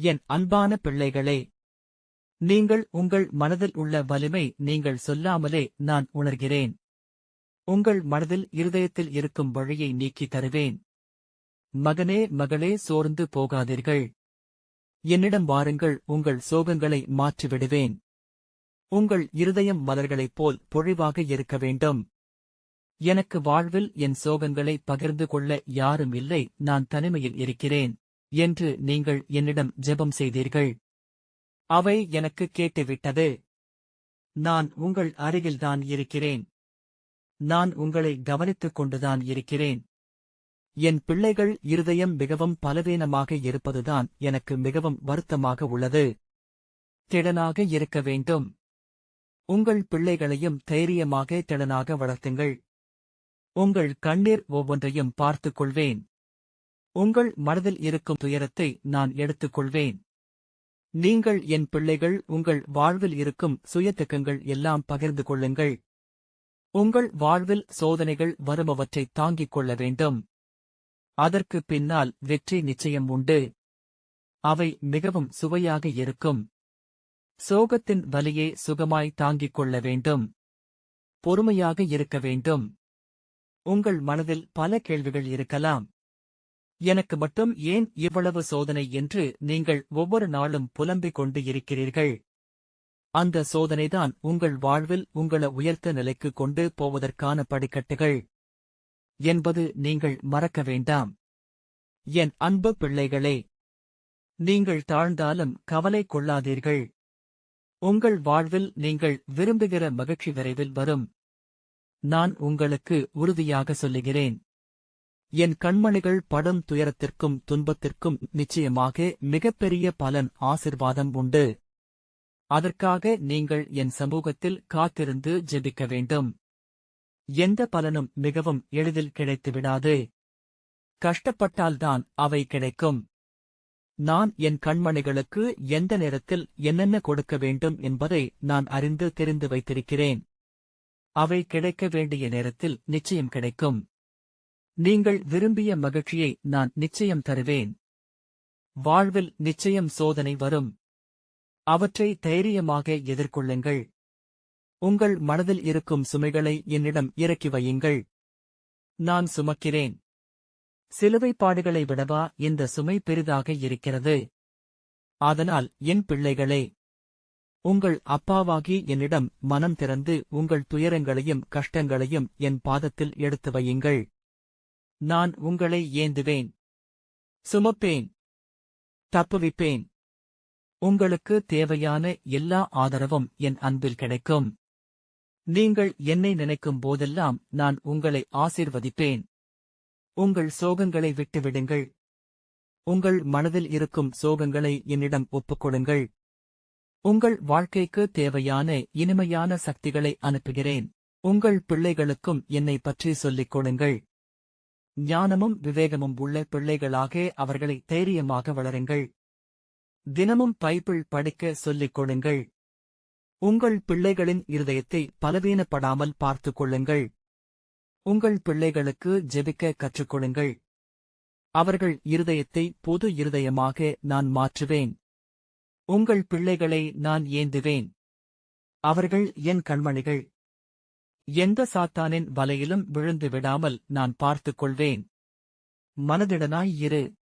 என் அன்பான பிள்ளைகளே நீங்கள் உங்கள் மனதில் உள்ள வலிமை நீங்கள் சொல்லாமலே நான் உணர்கிறேன். உங்கள் மனதில் இருதயத்தில் இருக்கும் வழியை நீக்கித் தருவேன். மகனே மகளே சோர்ந்து போகாதீர்கள். என்னிடம் வாருங்கள் உங்கள் சோகங்களை மாற்றிவிடுவேன். உங்கள் இருதயம் மலர்களைப் போல் பொழிவாக இருக்க வேண்டும். எனக்கு வாழ்வில் என் சோகங்களை பகிர்ந்து கொள்ள யாரும் இல்லை நான் தனிமையில் இருக்கிறேன். என்று நீங்கள் என்னிடம் ஜெபம் செய்தீர்கள். அவை எனக்கு கேட்டுவிட்டது. நான் உங்கள் அருகில்தான் இருக்கிறேன். நான் உங்களை கவனித்துக் கொண்டுதான் இருக்கிறேன். என் பிள்ளைகள் இருதயம் மிகவும் பலவீனமாக இருப்பதுதான் எனக்கு மிகவும் வருத்தமாக உள்ளது. திடனாக இருக்க வேண்டும். உங்கள் பிள்ளைகளையும் தைரியமாக திடனாக வளர்த்துங்கள். உங்கள் கண்ணீர் ஒவ்வொன்றையும் பார்த்துக் கொள்வேன். உங்கள் மனதில் இருக்கும் துயரத்தை நான் எடுத்துக்கொள்வேன். நீங்கள் என் பிள்ளைகள் உங்கள் வாழ்வில் இருக்கும் சுயத்தக்கங்கள் எல்லாம் பகிர்ந்து கொள்ளுங்கள். உங்கள் வாழ்வில் சோதனைகள் வருபவற்றை தாங்கிக் கொள்ள வேண்டும். அதற்கு பின்னால் வெற்றி நிச்சயம் உண்டு. அவை மிகவும் சுவையாக இருக்கும். சோகத்தின் வலியை சுகமாய் தாங்கிக் கொள்ள வேண்டும். பொறுமையாக இருக்க வேண்டும். உங்கள் மனதில் பல கேள்விகள் இருக்கலாம். எனக்கு மட்டும் ஏன் இவ்வளவு சோதனை என்று நீங்கள் ஒவ்வொரு நாளும் புலம்பிக் கொண்டு இருக்கிறீர்கள்? அந்த சோதனைதான் உங்கள் வாழ்வில் உங்களை உயர்த்த நிலைக்கு கொண்டு போவதற்கான படிக்கட்டுகள் என்பது நீங்கள் மறக்க வேண்டாம். என் அன்பு பிள்ளைகளே நீங்கள் தாழ்ந்தாலும் கவலை கொள்ளாதீர்கள். உங்கள் வாழ்வில் நீங்கள் விரும்புகிற மகிழ்ச்சி விரைவில் வரும். நான் உங்களுக்கு உறுதியாக சொல்லுகிறேன். என் கண்மணிகள் படும் துயரத்திற்கும் துன்பத்திற்கும் நிச்சயமாக மிகப்பெரிய பலன் ஆசிர்வாதம் உண்டு. அதற்காக நீங்கள் என் சமூகத்தில் காத்திருந்து ஜெபிக்க வேண்டும். எந்த பலனும் மிகவும் எளிதில் கிடைத்துவிடாது கஷ்டப்பட்டால்தான் அவை கிடைக்கும். நான் என் கண்மணிகளுக்கு எந்த நேரத்தில் என்னென்ன கொடுக்க வேண்டும் என்பதை நான் அறிந்து தெரிந்து வைத்திருக்கிறேன். அவை கிடைக்க வேண்டிய நேரத்தில் நிச்சயம் கிடைக்கும். நீங்கள் விரும்பிய மகிழ்ச்சியை நான் நிச்சயம் தருவேன். வாழ்வில் நிச்சயம் சோதனை வரும். அவற்றை தைரியமாக எதிர்கொள்ளுங்கள். உங்கள் மனதில் இருக்கும் சுமைகளை என்னிடம் இறக்கி வையுங்கள். நான் சுமக்கிறேன். சிலுவைப்பாடுகளை விடவா இந்த சுமை பெரிதாக இருக்கிறது? அதனால் என் பிள்ளைகளே உங்கள் அப்பாவாகி என்னிடம் மனம் திறந்து உங்கள் துயரங்களையும் கஷ்டங்களையும் என் பாதத்தில் எடுத்து வையுங்கள். நான் உங்களை ஏந்துவேன். சுமப்பேன். தப்புவிப்பேன். உங்களுக்கு தேவையான எல்லா ஆதரவும் என் அன்பில் கிடைக்கும். நீங்கள் என்னை நினைக்கும் போதெல்லாம் நான் உங்களை ஆசீர்வதிப்பேன். உங்கள் சோகங்களை விட்டுவிடுங்கள். உங்கள் மனதில் இருக்கும் சோகங்களை என்னிடம் ஒப்புக்கொடுங்கள். உங்கள் வாழ்க்கைக்கு தேவையான இனிமையான சக்திகளை அனுப்புகிறேன். உங்கள் பிள்ளைகளுக்கும் என்னை பற்றி சொல்லிக் கொடுங்கள். ஞானமும் விவேகமும் உள்ள பிள்ளைகளாக அவர்களை தைரியமாக வளருங்கள். தினமும் பைபிள் படிக்க சொல்லிக் கொடுங்கள். உங்கள் பிள்ளைகளின் இருதயத்தை பலவீனப்படாமல் பார்த்துக் கொள்ளுங்கள். உங்கள் பிள்ளைகளுக்கு ஜெபிக்க கற்றுக்கொடுங்கள் அவர்கள் இருதயத்தை பொது இருதயமாக நான் மாற்றுவேன். உங்கள் பிள்ளைகளை நான் ஏந்துவேன். அவர்கள் என் கண்மணிகள். எந்த சாத்தானின் வலையிலும் விழுந்து விடாமல் நான் பார்த்துக் கொள்வேன் மனதிடனாய் இரு.